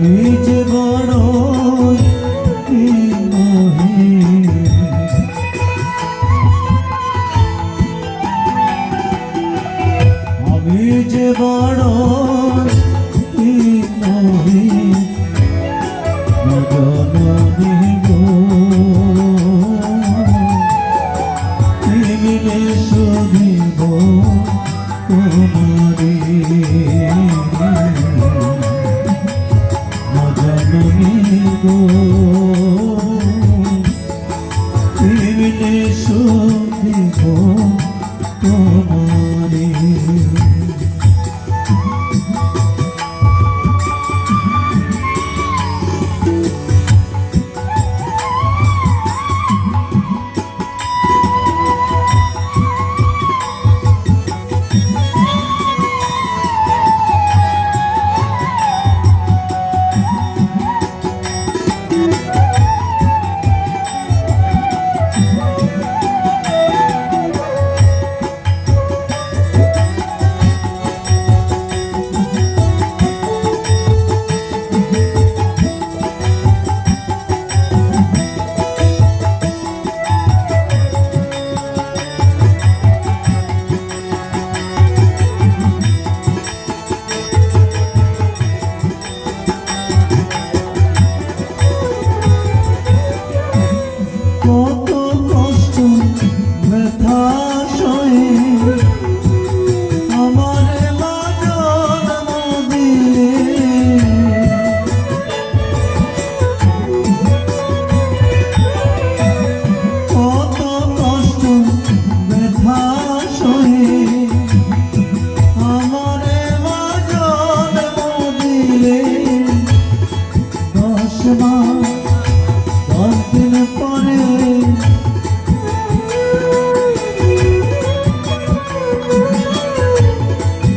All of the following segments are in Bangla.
যে বড় আমি যে বড় জননী পরে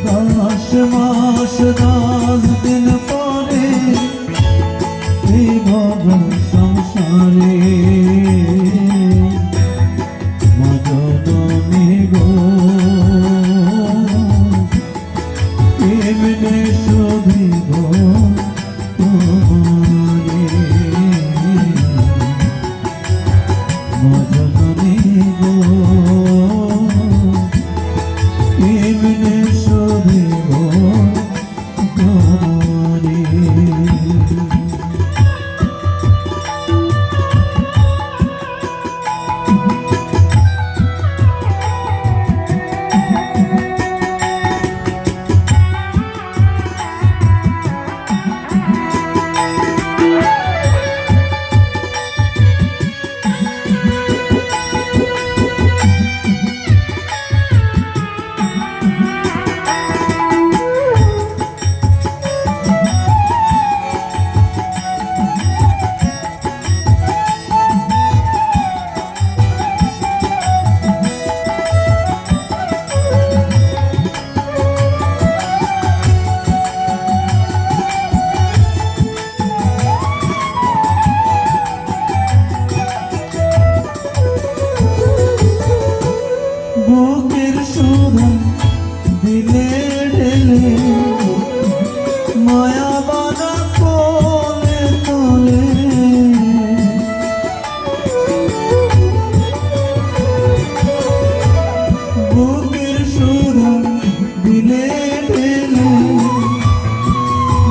দশ মাস দশ দিন পরে এই ভব সংসারে মদনী গো। এমনে বুকের সুধা দিলে ঢেলে। মায়া বাধা কোলে তোলে বুকের সুধা দিলে ঢেলে।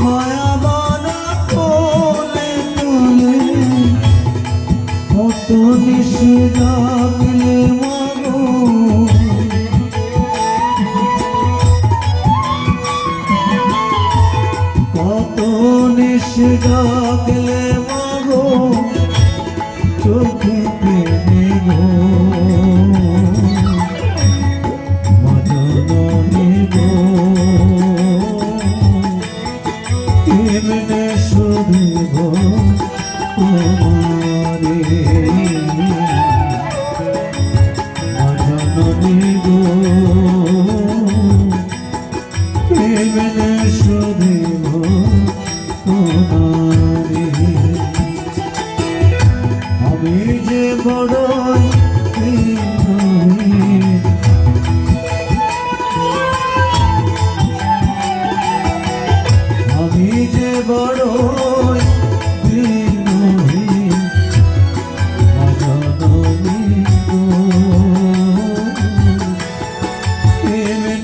মায়া বাধা কোলে তোলে কত নিষেধা নিষেধা ডাকলে মাগো চোখে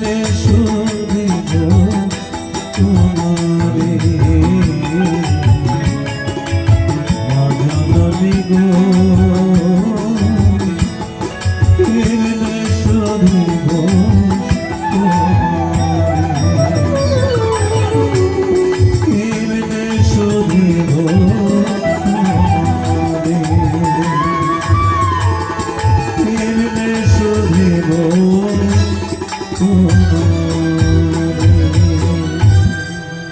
যে